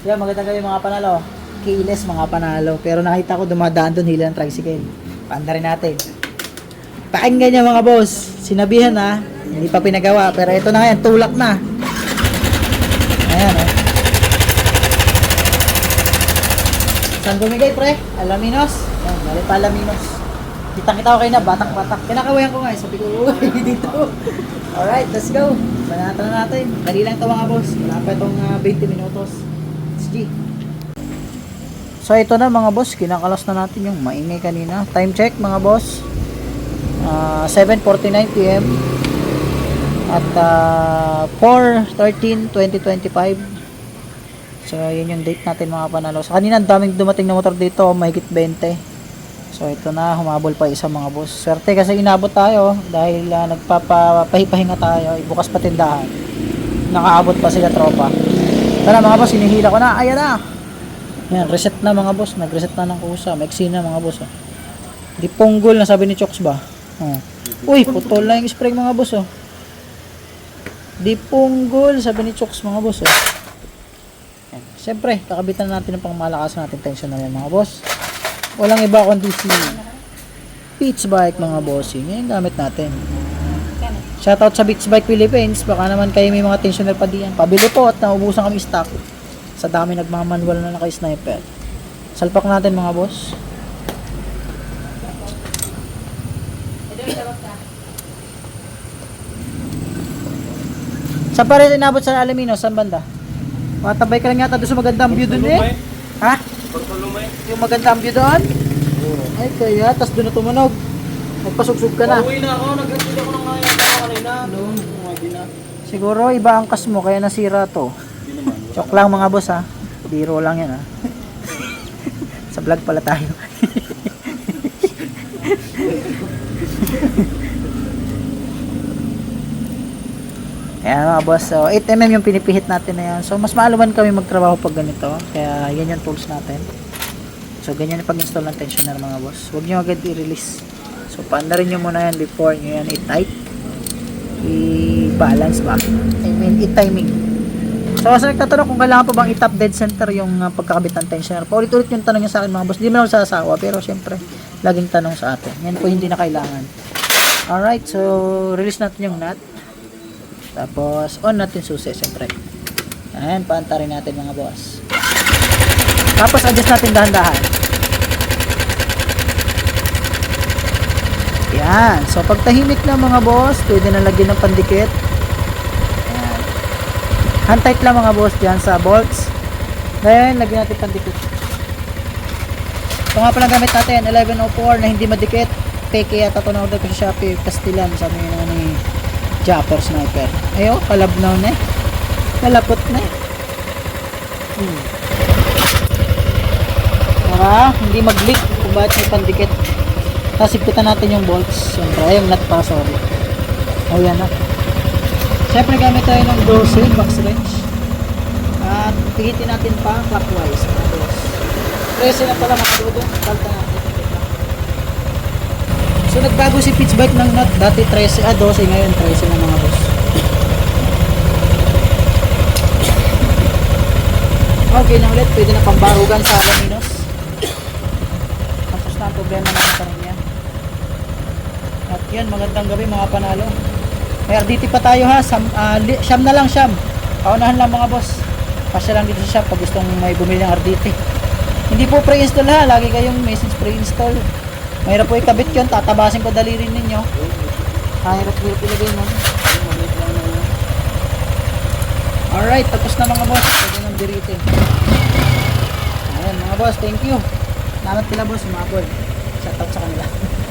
Yan, magandang gabi mga panalo. Keyless mga panalo. Pero nakita ko dumadaan doon hila ng tricycle. Paanda rin natin. Pakinggan niya mga boss. Sinabihan na, hindi pa pinagawa. Pero ito na ngayon, tulak na. Ayan oh. Saan bumigay pre? Alaminos? Yan, bali pa Alaminos. Kitang kita ko kayo na, batak-batak. Kinakawayan ko nga, eh. sabi ko, dito. Alright, let's go. Banatan na natin. Dali lang ito mga boss. Wala pa itong ah, 20 minutos. G. So ito na mga boss, kinakalas na natin yung maingay kanina. Time check mga boss. Ah, 7.49pm at ah, 4.13.2025 So, yun yung date natin mga panalo. So, kanina ang daming dumating na motor dito, mahigit 20. So, ito na, humabol pa isa mga boss. Swerte kasi inabot tayo dahil uh, nagpapapahinga tayo, ibukas pa tindahan. Nakaabot pa sila tropa. Tara mga boss, hinihila ko na. Ayan na! Yan, reset na mga boss. Nag-reset na ng kusa. Maiksi na mga boss. Oh. Di punggol na sabi ni Chokes ba? Oh. Uy, putol na yung spring mga boss. Oh. Di punggol sabi ni Chokes mga boss. Oh. Yan. Siyempre, kakabitan natin ng pangmalakas natin tension na yan mga boss. Walang iba kundi si Beats Bike mga bossing. Yan gamit natin. Shoutout sa Beats Bike Philippines. Baka naman kayo may mga tensioner pa diyan. Pabili po at naubusan kami stock. Sa dami nagmamanual na naka-sniper. Salpak natin mga boss. Saan pa rin inabot sa Alamino? Saan banda? Matabay ka lang yata doon sa magandang view doon eh. Ha? Yung magandang view doon? Ay kaya, tas doon na tumunog. Nagpasugsug ka na. Uwi na ako, nag-record ako ng mga yata ko kanina. No, hindi na. Siguro iba ang kas mo, kaya nasira to. Chok lang mga boss ha. Biro lang yan ha. sa vlog pala tayo. Ayan mga boss, so 8mm yung pinipihit natin na yan. So mas maaluman kami magtrabaho pag ganito. Kaya yan yung tools natin. So ganyan yung pag-install ng tensioner mga boss. Huwag nyo agad i-release. So paanda rin nyo muna yan before nyo yan i-tight. I-balance ba? I mean, i-timing. So kasi nagtatanong kung kailangan pa bang i-top dead center yung uh, pagkakabit ng tensioner. Paulit-ulit yung tanong niya sa akin mga boss. Hindi mo ako sasawa pero syempre laging tanong sa atin. Yan po hindi na kailangan. Alright, so release natin yung nut. Tapos on natin susi syempre. Ayan, paanta rin natin mga boss. Tapos adjust natin dahan-dahan. Yan. So pag tahimik na mga boss, pwede na lagyan ng pandikit. Tight lang mga boss dyan sa bolts. Then, lagyan natin pandikit. Ito nga pala gamit natin, 1104 na hindi madikit. Peke yata ito na-order ko sa Shopee. Castellan, sabi nga ni Japper Sniper. Ayo, kalabnaw na eh. Kalapot na eh. Hmm. Para hindi mag-leak kung bakit may pandikit. Tapos natin yung bolts. Siyempre, ay yung nut pa, sorry. Ayan na. Siyempre gamit tayo ng 12 box wrench. At pigitin natin pa clockwise. Tapos, 13 na pala makaludo. Palta natin. So nagbago si pitch bike ng nut. Dati 13, ah 12 ngayon 13 na mga boss. Okay na ulit. Pwede na pambarugan sa alaminos. Tapos na ang problema ng motor niya. At yan, magandang gabi mga panalo. May RDT pa tayo ha. Sam, ah, li, siyam na lang siyam. Paunahan lang mga boss. Pasya lang dito sa shop pag gustong may bumili ng RDT. Hindi po pre-install ha. Lagi kayong message pre-install. Mahirap po ikabit yun. Tatabasin ko daliri ninyo. Kahirap-hirap ilagay mo. Alright, tapos na mga boss. Pwede nang diritin. Ayan mga boss, thank you. Salamat kila boss, umabol. Shout out sa kanila.